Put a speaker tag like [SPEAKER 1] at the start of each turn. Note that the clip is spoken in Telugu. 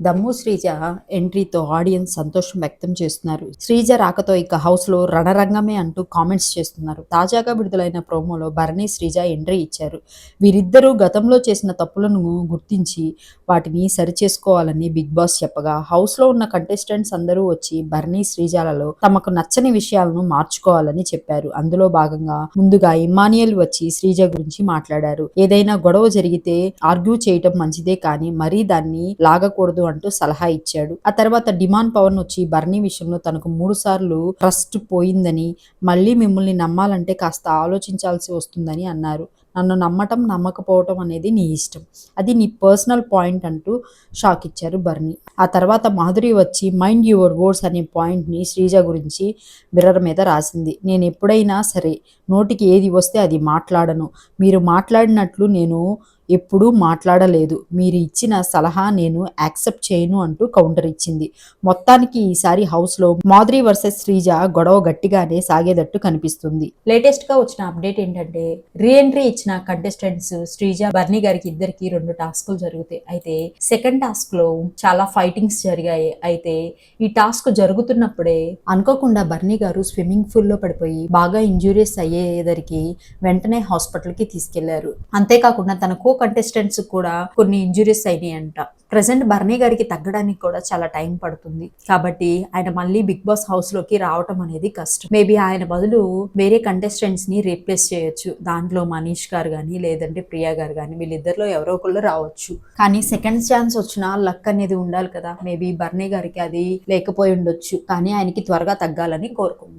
[SPEAKER 1] దమ్ము శ్రీజ ఎంట్రీతో ఆడియన్స్ సంతోషం వ్యక్తం చేస్తున్నారు. శ్రీజ రాకతో ఇక హౌస్లో రణరంగమే అంటూ కామెంట్స్ చేస్తున్నారు. తాజాగా విడుదలైన ప్రోమోలో భరణి శ్రీజ ఎంట్రీ ఇచ్చారు. వీరిద్దరూ గతంలో చేసిన తప్పులను గుర్తించి వాటిని సరిచేసుకోవాలని బిగ్ బాస్ చెప్పగా హౌస్లో ఉన్న కంటెస్టెంట్స్ అందరూ వచ్చి భరణి శ్రీజాలలో తమకు నచ్చని విషయాలను మార్చుకోవాలని చెప్పారు. అందులో భాగంగా ముందుగా ఇమానియల్ వచ్చి శ్రీజ గురించి మాట్లాడారు. ఏదైనా గొడవ జరిగితే ఆర్గ్యూ చేయటం మంచిదే కానీ మరీ దాన్ని లాగకూడదు అంటూ సలహా ఇచ్చాడు. ఆ తర్వాత డిమాండ్ పవన్ వచ్చి బర్నీ విషయంలో తనకు మూడు సార్లు ట్రస్ట్ పోయిందని మళ్ళీ మిమ్మల్ని నమ్మాలంటే కాస్త ఆలోచించాల్సి వస్తుందని అన్నారు. నన్ను నమ్మటం నమ్మకపోవటం అనేది నీ ఇష్టం. అది నీ పర్సనల్ పాయింట్ అంటూ షాక్ ఇచ్చారు బర్నీ. ఆ తర్వాత మాధురి వచ్చి మైండ్ యువర్ వర్డ్స్ అనే పాయింట్ని శ్రీజ గురించి మిర్రర్ మీద రాసింది. నేను ఎప్పుడైనా సరే నోటికి ఏది వస్తే అది మాట్లాడను. మీరు మాట్లాడినట్లు నేను ఎప్పుడూ మాట్లాడలేదు. మీరు ఇచ్చిన సలహా నేను యాక్సెప్ట్ చేయను అంటూ కౌంటర్ ఇచ్చింది. మొత్తానికి ఈసారి హౌస్లో మాధురి వర్సెస్ శ్రీజ గొడవ గట్టిగానే సాగేటట్టు కనిపిస్తుంది. లేటెస్ట్గా వచ్చిన అప్డేట్ ఏంటంటే రీఎంట్రీ ఇచ్చిన కంటెస్టెంట్స్ శ్రీజ బర్నీ గారికి ఇద్దరికి రెండు టాస్కులు జరుగుతాయి అయితే సెకండ్ టాస్క్లో చాలా ఫైటింగ్స్ జరిగాయి. అయితే ఈ టాస్క్ జరుగుతున్నప్పుడే అనుకోకుండా బర్నీ గారు స్విమ్మింగ్ పూల్లో పడిపోయి బాగా ఇంజూరియస్ అయ్యేదరికి వెంటనే హాస్పిటల్కి తీసుకెళ్ళారు. అంతేకాకుండా తన కో కంటెస్టెంట్స్ కూడా కొన్ని ఇంజూరియస్ అయినాయి అంట ప్రజెంట్ బర్నీ గారికి తగ్గడానికి కూడా చాలా టైం పడుతుంది. కాబట్టి ఆయన మళ్ళీ బిగ్ బాస్ హౌస్లోకి రావటం అనేది కష్టం. మేబీ ఆయన బదులు వేరే కంటెస్టెంట్స్ని రీప్లేస్ చేయొచ్చు. దాంట్లో మనీష్ గారు కానీ లేదంటే ప్రియా గారు కానీ వీళ్ళిద్దరిలో ఎవరో ఒకళ్ళు రావచ్చు. కానీ సెకండ్ ఛాన్స్ వచ్చిన లక్ అనేది ఉండాలి కదా. మేబీ బర్నీ గారికి అది లేకపోయి ఉండొచ్చు. కానీ ఆయనకి త్వరగా తగ్గాలని కోరుకుందాం.